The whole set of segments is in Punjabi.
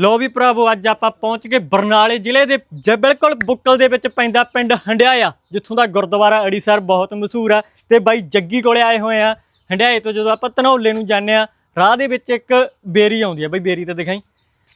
ਲੋ ਵੀ ਭਰਾਵੋ, ਅੱਜ ਆਪਾਂ ਪਹੁੰਚ ਗਏ ਬਰਨਾਲੇ ਜ਼ਿਲ੍ਹੇ ਦੇ ਜ, ਬਿਲਕੁਲ ਬੁੱਕਲ ਦੇ ਵਿੱਚ ਪੈਂਦਾ ਪਿੰਡ ਹੰਡਿਆਇਆ, ਜਿੱਥੋਂ ਦਾ ਗੁਰਦੁਆਰਾ ਅੜੀਸਰ ਬਹੁਤ ਮਸ਼ਹੂਰ ਆ। ਤੇ ਬਾਈ ਜੱਗੀ ਕੋਲੇ ਆਏ ਹੋਏ ਆ। ਹੰਡਿਆਏ ਤੋਂ ਜਦੋਂ ਆਪਾਂ ਧਨੌਲੇ ਨੂੰ ਜਾਂਦੇ ਆ, ਰਾਹ ਦੇ ਵਿੱਚ ਇੱਕ ਬੇਰੀ ਆਉਂਦੀ ਆ। ਬਈ ਬੇਰੀ ਤਾਂ ਦਿਖਾਈ।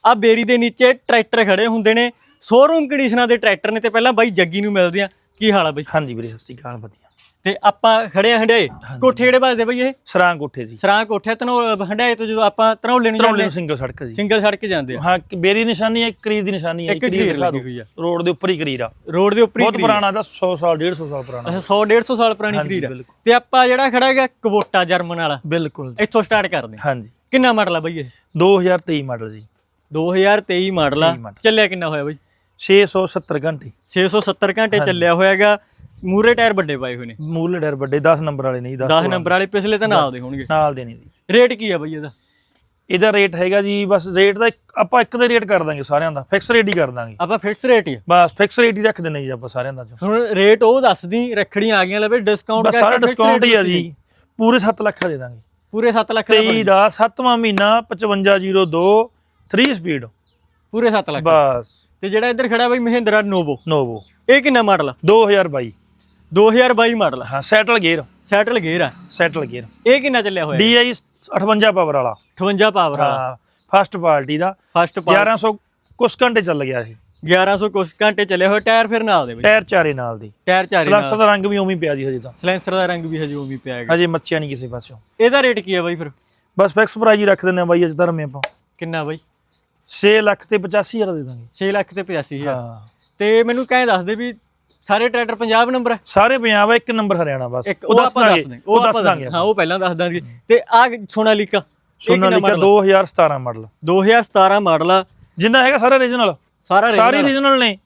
ਆ ਬੇਰੀ ਦੇ ਨੀਚੇ ਟਰੈਕਟਰ ਖੜੇ ਹੁੰਦੇ ਨੇ। ਸ਼ੋਰੂਮ ਕੰਡੀਸ਼ਨਾਂ ਦੇ ਟਰੈਕਟਰ ਨੇ ਤੇ ਪਹਿਲਾਂ ਬਾਈ ਜੱਗੀ ਨੂੰ ਮਿਲਦੇ ਆ। ਕੀ ਹਾਲ ਆ ਬਾਈ? ਹਾਂਜੀ ਵੀਰੇ, ਸਤਿ ਸ਼੍ਰੀ ਅਕਾਲ, ਵਧੀਆ। ਤੇ ਆਪਾਂ ਖੜੇ ਆ ਹੰਡਿਆਏ। ਕੋਠੇ ਜਿਹੜੇ ਵੱਜਦੇ ਬਾਈ ਇਹ? ਸਰਾਂ ਕੋਠੇ ਜੀ। ਸਰਾਂ ਕੋਠੇ ਧਨੌ ਹੰਡਿਆਏ ਤੋਂ ਜਦੋਂ ਆਪਾਂ ਧਨੌਲੇ ਨੂੰ ਜਾਂਦੇ ਸਿੰਗਲ ਸੜਕ ਜੀ। ਸਿੰਗਲ ਸੜਕ ਜਾਂਦੇ ਹਾਂ ਬੇਰੀ ਨਿਸ਼ਾਨੀ ਹੈ ਇੱਕ ਕਰੀਰ ਦੀ ਨਿਸ਼ਾਨੀ ਹੈ ਇੱਕ ਕਰੀਰ ਲੱਗੀ ਹੋਈ ਆ। ਰੋਡ ਦੇ ਉੱਪਰ ਹੀ ਕਰੀਰ ਆ। ਰੋਡ ਦੇ ਉੱਪਰ ਹੀ ਬਹੁਤ। ਪੁਰਾਣਾ ਦਾ 100 ਸਾਲ 150 ਸਾਲ ਪੁਰਾਣਾ। ਅੱਛਾ 100 150 ਸਾਲ ਪੁਰਾਣੀ ਕਰੀਰ ਆ। ਤੇ ਆਪਾਂ ਜਿਹੜਾ ਖੜਾ ਹੈਗਾ ਕਵੋਟਾ ਜਰਮਨ ਵਾਲਾ। ਬਿਲਕੁਲ ਇੱਥੋਂ ਸਟਾਰਟ ਕਰਦੇ ਹਾਂ ਹਾਂਜੀ। ਕਿੰਨਾ ਮਾਡਲ ਆ ਬਈ ਇਹ? 2023 ਮਾਡਲ ਜੀ। 2023 ਮਾਡਲ ਆ। 23 ਮਾਡਲ। ਚੱਲਿਆ ਕਿੰਨਾ ਹੋਇਆ ਬਈ? 670 ਘੰਟੇ। 670 ਘੰਟੇ ਚੱਲਿਆ ਹੋਇਆਗਾ ਮੂਰੇ ਟਾਇਰ ਵੱਡੇ ਪਾਏ ਹੋਏ ਨੇ। ਮੂਲ ਡਰ ਵੱਡੇ 10 ਨੰਬਰ ਵਾਲੇ ਨਹੀਂ 10 10 ਨੰਬਰ ਵਾਲੇ ਪਿਛਲੇ ਤਾਂ ਨਾਲ ਦੇ ਹੋਣਗੇ। ਨਾਲ ਦੇ ਨਹੀਂ ਜੀ। ਰੇਟ ਕੀ ਆ ਬਈ ਇਹਦਾ? ਇਹਦਾ ਰੇਟ ਹੈਗਾ ਜੀ ਬਸ ਰੇਟ ਦਾ ਇੱਕ- ਆਪਾਂ ਇੱਕ ਦੇ ਰੇਟ ਕਰ ਦਾਂਗੇ ਸਾਰਿਆਂ ਦਾ ਫਿਕਸ ਰੇਟ ਹੀ ਕਰ ਦਾਂਗੇ। ਆਪਾਂ ਫਿਕਸ ਰੇਟ ਹੀ ਆ। ਬਸ ਫਿਕਸ ਰੇਟ ਹੀ ਰੱਖ ਦਿੰਦੇ ਜੀ ਆਪਾਂ ਸਾਰਿਆਂ ਦਾ ਹੁਣ ਰੇਟ ਉਹ ਦੱਸਦੀ ਰੱਖੜੀਆਂ ਆ ਗਈਆਂ ਲਵੇ ਡਿਸਕਾਊਂਟ ਬਸ ਸਾਰਾ ਡਿਸਕਾਊਂਟ ਹੀ ਆ ਜੀ ਪੂਰੇ 7 ਲੱਖ ਦਾ ਦੇ ਦਾਂਗੇ। ਪੂਰੇ 7 ਲੱਖ ਦਾ 23 ਦਾ 7ਵਾਂ ਮਹੀਨਾ 5502 3 ਸਪੀਡ ਪੂਰੇ 7 ਲੱਖ। ਬਸ। ਤੇ ਜਿਹੜਾ ਇੱਧਰ ਖੜਾ ਬਈ ਮਹਿੰਦਰਾ ਨੋਵੋ ਨੋਵੋ ਇਹ ਕਿੰਨਾ ਮਾਡਲ ਆ? 2022 2022 ਮਾਡਲ। ਹਾਂ ਸੈਟਲ ਗੇਅਰ ਸੈਟਲ ਗੇਅਰ ਆ। ਸੈਟਲ ਗੇਅਰ ਇਹ ਕਿੰਨਾ ਚੱਲਿਆ ਹੋਇਆ? DI 58 ਪਾਵਰ ਵਾਲਾ। 58 ਪਾਵਰ ਵਾਲਾ। ਹਾਂ ਫਸਟ ਪਾਰਟੀ ਦਾ। ਫਸਟ ਪਾਵਰ 1100 ਕੁਛ ਘੰਟੇ ਚੱਲ ਗਿਆ ਇਹ। 1100 ਕੁਛ ਘੰਟੇ ਚੱਲੇ ਹੋਏ। ਟਾਇਰ ਫਿਰ ਨਾਲ ਦੇ ਬਈ ਟਾਇਰ ਚਾਰੇ ਨਾਲ ਦੀ। ਟਾਇਰ ਚਾਰੇ ਸਲੈਂਸਰ ਦਾ ਰੰਗ ਵੀ ਉਵੇਂ ਪਿਆ ਜੀ ਹਜੇ ਤਾਂ। ਸਲੈਂਸਰ ਦਾ ਰੰਗ ਵੀ ਹਜੇ ਉਹ ਵੀ ਪਿਆ ਹੈਗਾ। ਹਜੇ ਮੱਚਿਆ ਨਹੀਂ ਕਿਸੇ ਪਾਸਿਓਂ। ਇਹਦਾ ਰੇਟ ਕੀ ਹੈ ਬਾਈ ਫਿਰ? ਬਸ ਫਿਕਸ ਪ੍ਰਾਈਸ ਹੀ ਰੱਖ ਦਿੰਦੇ ਆ ਬਾਈ ਅੱਜ ਧਰਮੇ ਆਪਾਂ। ਕਿੰਨਾ ਬਾਈ? 6 ਲੱਖ ਤੇ 85000 ਦੇ ਦਾਂਗੇ। 6 ਲੱਖ ਤੇ 85000 ਹਾਂ। ਤੇ ਮੈਨੂੰ ਕਹਿ ਦੱਸ ਦੇ ਵੀ ਸਾਰੇ ਟਰੈਕਟਰ ਪੰਜਾਬ ਨੰਬਰ ਹੈ? ਸਾਰੇ ਪੰਜਾਬ ਆ, ਇੱਕ ਨੰਬਰ ਹਰਿਆਣਾ ਬਸ। ਇੱਕ ਉਹ ਆਪਾਂ ਦੱਸ ਦਾਂਗੇ ਉਹ ਦੱਸ ਦਾਂਗੇ ਹਾਂ ਉਹ ਪਹਿਲਾਂ ਦੱਸ ਦਾਂਗੇ ਤੇ ਆ ਸੋਨਾਲੀਕਾ ਸੋਨਾਲੀਕਾ 2017 ਮਾਡਲ 2017 ਮਾਡਲ ਆ। ਜਿੰਨਾ ਹੈਗਾ ਸਾਰਾ ਰੀਜਨਲ ਸਾਰਾ ਸਾਰੇ ਰੀਜਨਲ ਨੇ।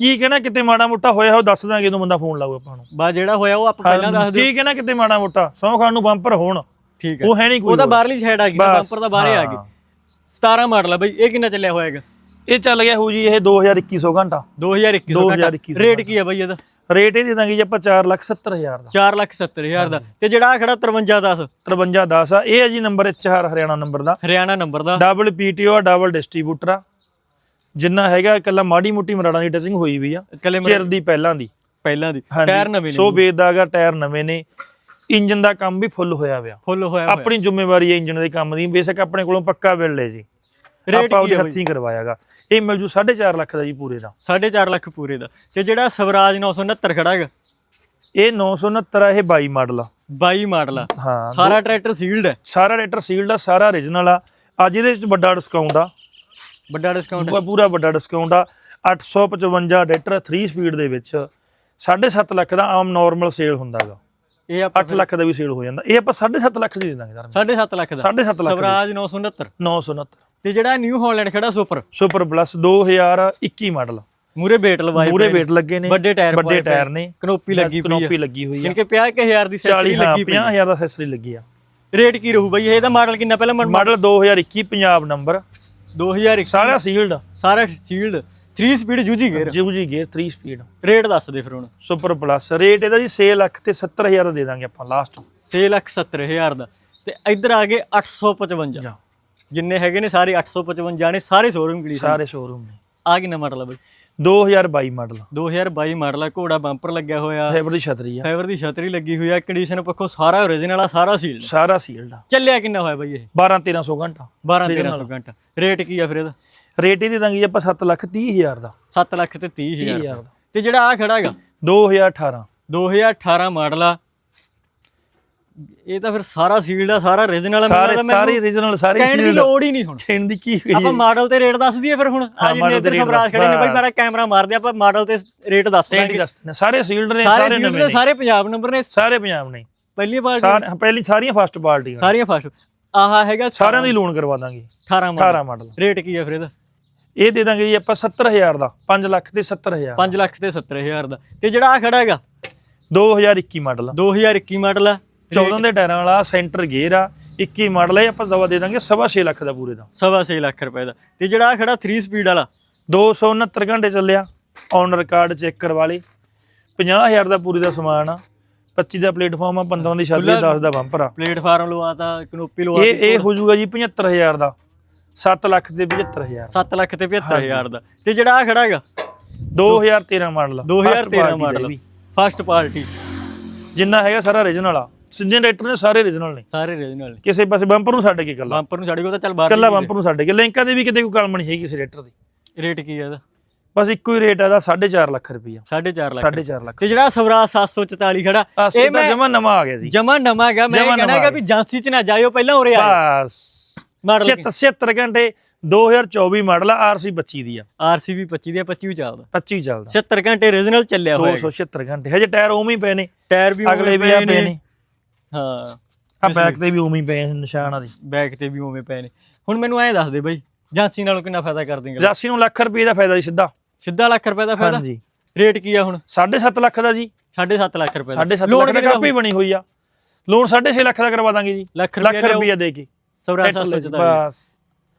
ਕੀ ਕਹਿਣਾ ਕਿਤੇ ਮਾੜਾ ਮੋਟਾ ਹੋਇਆ ਉਹ ਦੱਸ ਦਾਂਗੇ ਜਦੋਂ ਬੰਦਾ ਫੋਨ ਲਾਊ ਆਪਾਂ ਨੂੰ। ਬਾ ਜਿਹੜਾ ਹੋਇਆ ਉਹ ਆਪਾਂ ਪਹਿਲਾਂ ਦੱਸ ਦਿਓ ਕੀ ਕਹਿਣਾ ਕਿਤੇ ਮਾੜਾ ਮੋਟਾ? ਸੌ ਖਾਨ ਨੂੰ ਬੰਪਰ ਹੋਣ। ਠੀਕ ਹੈ। ਉਹ ਹੈ ਨਹੀਂ ਕੋਈ ਉਹ ਤਾਂ ਹੋਰ। ਬਾਹਰਲੀ ਸਾਈਡ ਆ ਗਈ ਬੰਪਰ ਤਾਂ ਬਾਹਰੇ ਆ ਗਈ। ਹਾਂ। 17 ਮਾਡਲ ਆ ਬਾਈ ਇਹ ਕਿੰਨਾ ਚੱਲਿਆ ਹੋਇਆ ਹੈਗਾ? ਇਹ ਚੱਲ ਗਿਆ ਹੋ ਜੀ ਇਹ 2100 ਘੰਟਾ। 2021 2021 ਰੇਟ ਕੀ ਆ ਬਾਈ ਇਹਦਾ? ਰੇਟ ਇਹ ਦੇ ਦਾਂਗੇ ਜੀ ਆਪਾਂ 470000 ਦਾ। 4 ਲੱਖ 70 ਹਜ਼ਾਰ ਦਾ। ਤੇ ਜਿਹੜਾ ਖੜਾ 5310 5310 ਆ ਇਹ ਹੈ ਜੀ ਨੰਬਰ HR ਹਰਿਆਣਾ ਨੰਬਰ ਦਾ। ਹਰਿਆਣਾ ਨੰਬਰ ਦਾ। ਡਬਲ ਪੀਟੀਓ ਡਬਲ ਡਿਸਟ੍ਰੀਬਿਊਟਰ ਆ ਜਿੰਨਾ ਹੈਗਾ ਇਕੱਲਾ ਮਾੜੀ ਮੋਟੀ ਮਰਾੜਾਂ ਦੀ ਟਚਿੰਗ ਹੋਈ ਵੀ ਆ। ਚਿਰ ਦੀ ਪਹਿਲਾਂ ਦੀ। ਪਹਿਲਾਂ ਦੀ। ਟਾਇਰ ਨਵੇਂ ਨੇ ਸੋ ਬੇਦਾਗਾ ਟਾਇਰ ਨਵੇਂ ਨੇ। ਇੰਜਨ ਦਾ ਕੰਮ ਵੀ ਫੁੱਲ ਹੋਇਆ ਪਿਆ। ਫੁੱਲ ਹੋਇਆ ਆਪਣੀ ਜ਼ਿੰਮੇਵਾਰੀ ਹੈ ਇੰਜਨ ਦੇ ਕੰਮ ਦੀ। ਬੇਸ਼ੱਕ ਆਪਣੇ ਕੋਲੋਂ ਪੱਕਾ ਬਿੱਲ ਲੈ ਜੀ। ਆਪਾਂ ਉਹਦੇ ਹੱਥੀਂ ਕਰਵਾਇਆਗਾ। ਇਹ ਮਿਲ ਜੂ 4.5 ਲੱਖ ਦਾ ਜੀ ਪੂਰੇ ਦਾ। 4.5 ਲੱਖ ਪੂਰੇ ਦਾ। ਤੇ ਜਿਹੜਾ ਸਵਰਾਜ 969 ਖੜਾ ਹੈਗਾ? ਇਹ 969 ਆ ਇਹ 22 ਮਾਡਲ ਆ। 22 ਮਾਡਲ ਆ। ਹਾਂ ਸਾਰਾ ਟਰੈਕਟਰ ਸੀਲਡ ਹੈ? ਸਾਰਾ ਰੇਟਰ ਸੀਲਡ ਆ ਸਾਰਾ origignal ਆ। ਅੱਜ ਇਹਦੇ ਵਿੱਚ ਵੱਡਾ ਡਿਸਕਾਊਂਟ ਆ। ਵੱਡਾ ਡਿਸਕਾਊਂਟ ਪੂਰਾ- ਪੂਰਾ ਵੱਡਾ ਡਿਸਕਾਊਂਟ ਆ। 855 ਰੇਟਰ 3 ਸਪੀਡ ਦੇ ਵਿੱਚ। 7.5 ਲੱਖ ਦਾ ਆਮ ਨਾਰਮਲ ਸੇਲ ਹੁੰਦਾਗਾ ਇਹ ਆਪਾਂ 8 ਲੱਖ ਦਾ ਵੀ ਸੇਲ ਹੋ ਜਾਂਦਾ। ਇਹ ਆਪਾਂ 7.5 ਲੱਖ ਦੀ ਦੇ ਦਾਂਗੇ ਧਰਮ 7.5 ਲੱਖ ਦਾ? 7.5 ਲੱਖ। ਸਵਰਾਜ 969 969 ਤੇ ਜਿਹੜਾ ਨਿਊ ਹਾਲੈਂਡ ਖੜਾ ਸੁਪਰ ਸੁਪਰ ਪਲੱਸ 2021 ਮਾਡਲ ਮੂਰੇ ਵੇਟ ਲਵਾਏ ਨੇ। ਵੇਟ ਲੱਗੇ ਨੇ। ਵੱਡੇ ਟਾਇਰ ਵੱਡੇ ਟਾਇਰ ਨੇ। ਕਨੋਪੀ ਲੱਗੀ ਪਈ ਕਨੋਪੀ ਲੱਗੀ ਹੋਈ ਆ। ਜਿਨਕੇ 50000 ਦੀ 40 ਸੈਸਰੀ ਹਾਂ ਲੱਗੀ ਪਈ 50000 ਦਾ ਅਸੈਸਰੀ ਲੱਗੀ ਆ। ਰੇਟ ਕੀ ਰਹੂ ਬਈ? ਇਹਦਾ ਮਾਡਲ ਕਿੰਨਾ ਪਹਿਲਾਂ ਮਾਡਲ ਮਾਡਲ 2021 ਪੰਜਾਬ ਨੰਬਰ 2021 ਸਾਰਾ ਸੀਲਡ ਸਾਰਾ ਸੀਲਡ 3 ਸਪੀਡ ਜੂਜੀ ਗੇਅਰ ਜਿਉ ਜੀ ਗੇਅਰ 3 ਸਪੀਡ ਰੇਟ ਦੱਸ ਦੇ ਫਿਰ ਹੁਣ। ਸੁਪਰ ਪਲੱਸ ਰੇਟ ਇਹਦਾ ਜੀ 6 ਲੱਖ ਤੇ 70000 ਦਾ ਦੇ ਦਾਂਗੇ ਆਪਾਂ ਲਾਸਟ 6 ਲੱਖ 70 ਹਜ਼ਾਰ ਦਾ। ਤੇ ਇੱਧਰ ਆ ਗਏ 855 ਜਾ। ਜਿੰਨੇ ਹੈਗੇ ਨੇ ਸਾਰੇ 855 ਨੇ ਸਾਰੇ ਸ਼ੋਰੂਮ ਕਿਹੜੀ ਸਾਰੇ ਸ਼ੋਰੂਮ ਨੇ। ਆ ਕਿੰਨਾ ਮਾਡਲ ਆ ਬਈ? 2022 ਮਾਡਲ 2022 ਮਾਡਲ ਆ। ਘੋੜਾ ਬੰਪਰ ਲੱਗਿਆ ਹੋਇਆ। ਫੇਵਰ ਦੀ ਛਤਰੀ ਆ। ਫਾਈਬਰ ਦੀ ਛਤਰੀ ਲੱਗੀ ਹੋਈ ਆ ਕੰਡੀਸ਼ਨ ਪੱਖੋਂ ਸਾਰਾ ਓਰੀਜਨਲ ਆ ਸਾਰਾ ਸੀਲ ਸਾਰਾ ਸੀਲਡ ਆ। ਚੱਲਿਆ ਕਿੰਨਾ ਹੋਇਆ ਬਈ ਇਹ? 12 1300 ਘੰਟਾ। 12 1300 ਘੰਟਾ। ਰੇਟ ਕੀ ਆ ਫਿਰ ਇਹਦਾ? ਰੇਟ ਹੀ ਦੇ ਦਾਂਗੇ ਆਪਾਂ 7 ਲੱਖ 30000 ਦਾ। 7 ਲੱਖ ਤੇ 30 ਹਜ਼ਾਰ 30000 ਦਾ। ਤੇ ਜਿਹੜਾ ਆ ਖੜਾ ਹੈਗਾ? 2018 2018 ਮਾਡਲ ਆ। ਇਹ ਤਾਂ ਫਿਰ ਸਾਰਾ ਸੀਲਡ ਆ ਸਾਰਾ ਓਰੀਜਨਲ ਆ ਸਾਰੇ ਮੈਨੂੰ ਸਾਰੇ ਰੀਜਨਲ ਸਾਰੇ ਕਹਿਣ ਦੀ ਲੋੜ ਹੀ ਨਹੀਂ ਹੁਣ ਕਹਿਣ ਦੀ ਕੀ ਆਪਾਂ ਮਾਡਲ ਤੇ ਰੇਟ ਦੱਸ ਦਈਏ ਫਿਰ ਹੁਣ। ਆ ਹਾਂ, model ਇੱਧਰ ਸਵਰਾਜ ਖੜੇ ਨੇ ਬਈ ਮੇਰਾ ਕੈਮਰਾ ਮਾਰ ਦੇ ਆਪਾਂ ਮਾਡਲ ਤੇ ਰੇਟ ਦੱਸ ਦਾਂਗੇ ਹੀ ਸਾਰੇ ਸੀਲਡ ਨੇ ਸਾਰੇ ਨਵੇਂ ਨੇ ਸਾਰੇ ਪੰਜਾਬ ਨੰਬਰ ਨੇ। ਸਾਰੇ ਪੰਜਾਬ ਨੇ। ਪਹਿਲੀ ਸਾਰੇ ਪਹਿਲੀ ਸਾਰੀਆਂ ਫਸਟ ਪਾਰਟੀ ਸਾਰੀਆਂ ਫਸਟ ਆਹਾ ਹੈਗਾ ਸਾਰਿਆਂ ਦੀ ਲੋਨ ਕਰਵਾ ਦਾਂਗੇ। 18 ਮਾਡਲ 18 ਮਾਡਲ ਰੇਟ ਕੀ ਆ ਫਿਰ ਇਹਦਾ? ਇਹ ਦੇ ਦਾਂਗੇ ਜੀ ਆਪਾਂ 70000 ਦਾ 5 ਲੱਖ ਤੇ 70000 5 ਲੱਖ ਤੇ 70000 ਦਾ। ਤੇ ਜਿਹੜਾ ਆ ਖੜਾ ਹੈਗਾ? 2021 ਮਾਡਲ 2021 ਮਾਡਲ ਆ। 14 ਦੇ ਟਾਇਰਾਂ ਵਾਲਾ ਸੈਂਟਰ ਗੇਅਰ ਆ 21 ਮਾਡਲ ਹੈ ਆਪਾਂ ਦਵਾ ਦੇ ਦਾਂਗੇ ਸਵਾ ਛੇ ਲੱਖ ਦਾ ਪੂਰੇ ਦਾ। ਸਵਾ ਛੇ ਲੱਖ ਰੁਪਏ ਦਾ। ਤੇ ਜਿਹੜਾ ਆ ਖੜਾ 3 ਸਪੀਡ ਵਾਲਾ? 269 ਘੰਟੇ ਚੱਲਿਆ ਔਨਰ ਕਾਰਡ ਚੈੱਕ ਕਰਵਾ ਲਈ 50000 ਦਾ ਪੂਰੀ ਦਾ ਸਮਾਨ ਆ 25 ਦਾ ਪਲੇਟਫਾਰਮ ਆ 15 ਦੀ ਛਾਤੀ 10 ਦਾ ਬੰਪਰ ਆ। ਪਲੇਟਫਾਰਮ ਲਵਾਤਾ ਕਨੋਪੀ ਲਵਾਤੀ ਇਹ ਇਹ ਹੋ ਜਾਊਗਾ ਜੀ 75000 ਦਾ। 7 ਲੱਖ ਤੇ 75000 7 ਲੱਖ ਤੇ 75000 ਦਾ। ਤੇ ਜਿਹੜਾ ਆ ਖੜਾ ਹੈਗਾ? 2013 ਮਾਡਲ 2013 ਮਾਡਲ। ਫਸਟ ਪਾਰਟੀ ਜਿੰਨਾ ਹੈਗਾ ਸਾਰਾ origignal ਆ। ਸਿੰਜਨ ਟਰੈਕਟਰ ਨੇ ਸਾਰੇ origignal ਨੇ। ਸਾਰੇ ਰੀਜਨਲ ਨੇ। ਕਿਸੇ ਪਾਸੇ ਬੰਪਰ ਨੂੰ ਛੱਡ ਕੇ ਕੱਲਾ ਬੰਪਰ ਨੂੰ ਛੱਡ ਕੇ ਉਹ ਤਾਂ ਚੱਲ ਬਾਹਰ ਕੱਲਾ ਬੰਪਰ ਨੂੰ ਛੱਡ ਕੇ ਲਿੰਕਾਂ ਦੇ ਵੀ ਕਿਤੇ ਕੋਈ ਕਲਮ ਨਹੀਂ ਹੈਗੀ ਇਸ ਟਰੈਕਟਰ ਦੀ। ਰੇਟ ਕੀ ਹੈ ਇਹਦਾ? ਬਸ ਇੱਕੋ ਹੀ ਰੇਟ ਆ ਦਾ 4.5 ਲੱਖ ਰੁਪਈਆ। 4.5 ਲੱਖ। 4.5 ਲੱਖ। ਤੇ ਜਿਹੜਾ ਸਵਰਾਜ 744 ਖੜਾ ਇਹ ਮੈਂ ਜਮਾ ਨਵਾਂ ਆ ਗਿਆ ਜੀ। ਜਮਾ ਨਵਾਂ ਮੈਂ ਇਹ ਜਮਾਂ ਕਹਿਣਾ ਨਵਾਂ ਹੈਗਾ ਵੀ ਏਜੰਸੀ ਚ ਨਾ ਜਾਇਓ ਪਹਿਲਾਂ ਉਰੇ ਆਇਓ ਬਸ। ਮਾਡਲ 76 ਘੰਟੇ 2024 ਮਾਡਲ ਆ ਆਰਸੀ 25 ਦੀ ਆ। ਆਰਸੀਬੀ 25 ਦੀ 25 ਚੱਲਦਾ। 25 ਚੱਲਦਾ। 76 ਘੰਟੇ ਰੀਜਨਲ ਚੱਲਿਆ ਹੋਇਆ ਹੈਗਾ। 276 ਘੰਟੇ। ਹਜੇ ਟਾਇਰ ਉਵੇਂ ਹੀ ਪਏ ਨੇ। ਟਾਇਰ ਵੀ ਅਗਲੇ ਵੀ ਆ ਪਏ ਨੇ। ਹਾਂ। ਆ ਬੈਕ ਤੇ ਵੀ ਉਵੇਂ ਹੀ ਪਏ ਨੇ ਨਿਸ਼ਾਨਾਂ ਦੇ ਬੈਕ ਤੇ ਵੀ ਉਵੇਂ ਪਏ ਨੇ। ਹੁਣ ਮੈਨੂੰ ਐਂ ਦੱਸ ਦੇ ਬਾਈ ਏਜੰਸੀ ਨਾਲੋਂ ਕਿੰਨਾ ਫਾਇਦਾ ਕਰ ਦੇਂਗੇ 85 ਨੂੰ ਲੱਖ ਰੁਪਏ ਦਾ ਫਾਇਦਾ ਜੀ ਸਿੱਧਾ। ਸਿੱਧਾ ਲੱਖ ਰੁਪਏ ਦਾ ਫਾਇਦਾ? ਹਾਂਜੀ। ਰੇਟ ਕੀ ਆ ਹੁਣ? 7.5 ਲੱਖ ਦਾ ਜੀ। 7.5 ਲੱਖ ਰੁਪਏ ਦਾ। 7.5 ਲੋਨ ਲੱਖ ਦੀ ਕਾਪੀ ਬਣੀ ਹੋਈ ਆ। ਲੋਨ 6.5 ਲੱਖ ਦਾ ਕਰਵਾ ਦਾਂਗੇ ਜੀ। ਲੱਖ ਰੁਪਏ ਦੇ ਕੇ। ਸਵਰਾਜ 744 ਬਸ।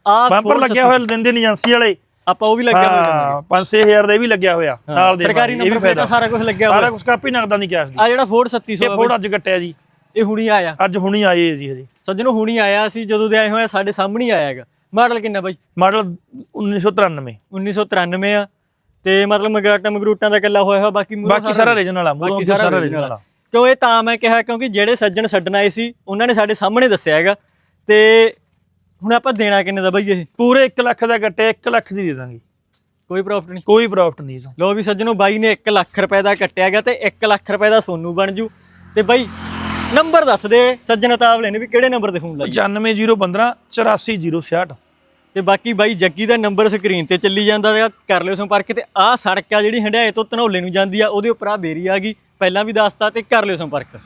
ਆ ਬੰਪਰ ਲੱਗਿਆ ਹੋਇਆ ਦਿੰਦੇ ਨਹੀਂ ਏਜੰਸੀ ਵਾਲੇ। ਆਪਾਂ ਉਹ ਵੀ ਲੱਗਿਆ ਹੋਇਆ ਹਾਂ 5-6000 ਦਾ ਵੀ ਲੱਗਿਆ ਹੋਇਆ। ਨਾਲ ਦੇ ਸਰਕਾਰੀ ਨੰਬਰ ਪਲੇਟ ਸਾਰਾ ਕੁਝ ਲੱਗਿਆ ਹੋਇਆ। ਸਾਰਾ ਕੁਝ ਕਾਪੀ ਨਗਦਾਂ ਦੀ ਕੈਸ਼ ਦੀ। ਆ ਜਿਹੜਾ ਫੋਰਡ 3700 ਇਹ ਫੋੜ ਅੱਜ ਕੱਟਿਆ ਜੀ। ਇਹ ਹੁਣੀ ਆਇਆ। ਅੱਜ ਹੁਣੀ ਆਏ ਜੀ ਹਜੇ। ਸੱਜਣੋ ਹੁਣੀ ਆਇਆ ਸੀ ਜਦੋਂ ਦੇ ਆਏ ਹੋਏ ਆ, ਸਾਡੇ ਸਾਹਮਣੇ ਹੀ ਆਇਆ ਹੈਗਾ। ਮਾਡਲ ਕਿੰਨਾ ਬਾਈ? ਮਾਡਲ 1993 1993 ਆ। ਤੇ ਮਤਲਬ ਮਗਰਾਟਾ ਮਗਰੂਟਾਂ ਦਾ ਗੱਲਾ ਹੋਇਆ ਹੋਇਆ ਬਾਕੀ ਮੂਹਰੋਂ ਬਾਕੀ ਸਾਰਾ ਰੀਜਨਲ ਆ ਬਾਕੀ ਸਾਰਾ ਸਾਰਾ ਆ। ਕਿਉਂ ਇਹ ਤਾਂ ਮੈਂ ਕਿਹਾ ਕਿਉਂਕਿ ਜਿਹੜੇ ਸੱਜਣ ਛੱਡਣ ਆਏ ਸੀ ਉਹਨਾਂ ਨੇ ਸਾਡੇ ਸਾਹਮਣੇ ਦੱਸਿਆ ਹੈਗਾ। ਤੇ ਹੁਣ ਆਪਾਂ ਦੇਣਾ ਕਿੰਨੇ ਦਾ ਬਾਈ ਇਹ? ਪੂਰੇ 1 ਲੱਖ ਦਾ ਕੱਟਿਆ 1 ਲੱਖ ਦੀ ਦੇ ਦਾਂਗੇ। ਕੋਈ ਪ੍ਰੋਫਿਟ ਨਹੀਂ। ਕੋਈ ਪ੍ਰੋਫਿਟ ਨਹੀਂ ਇਸ ਲੋ ਵੀ ਸੱਜਣੋ ਬਾਈ ਨੇ 1 ਲੱਖ ਰੁਪਏ ਦਾ ਕੱਟਿਆ ਗਿਆ ਤੇ 1 ਲੱਖ ਰੁਪਏ ਦਾ ਸੋਨੂੰ ਬਣ ਜੂ। ਤੇ ਬਾਈ ਨੰਬਰ ਦੱਸ ਦੇ ਸੱਜਣ ਤਾਵਲੇ ਨੇ ਵੀ ਕਿਹੜੇ ਨੰਬਰ ਤੇ ਫੋਨ ਲਾਈ 95015 84066 ਤੇ ਬਾਕੀ ਬਾਈ ਜੱਗੀ ਦਾ ਨੰਬਰ ਸਕਰੀਨ ਤੇ ਚੱਲੀ ਜਾਂਦਾ ਹੈਗਾ ਕਰ ਲਿਓ ਸੰਪਰਕ ਤੇ ਆਹ ਸੜਕ ਆ ਜਿਹੜੀ ਹੰਡਿਆਏ ਤੋਂ ਧਨੌਲੇ ਨੂੰ ਜਾਂਦੀ ਆ ਉਹਦੇ ਉੱਪਰ ਆ ਬੇਰੀ ਆ ਗਈ ਪਹਿਲਾਂ ਵੀ ਦੱਸਤਾ ਤੇ ਕਰ ਲਿਓ ਸੰਪਰਕ।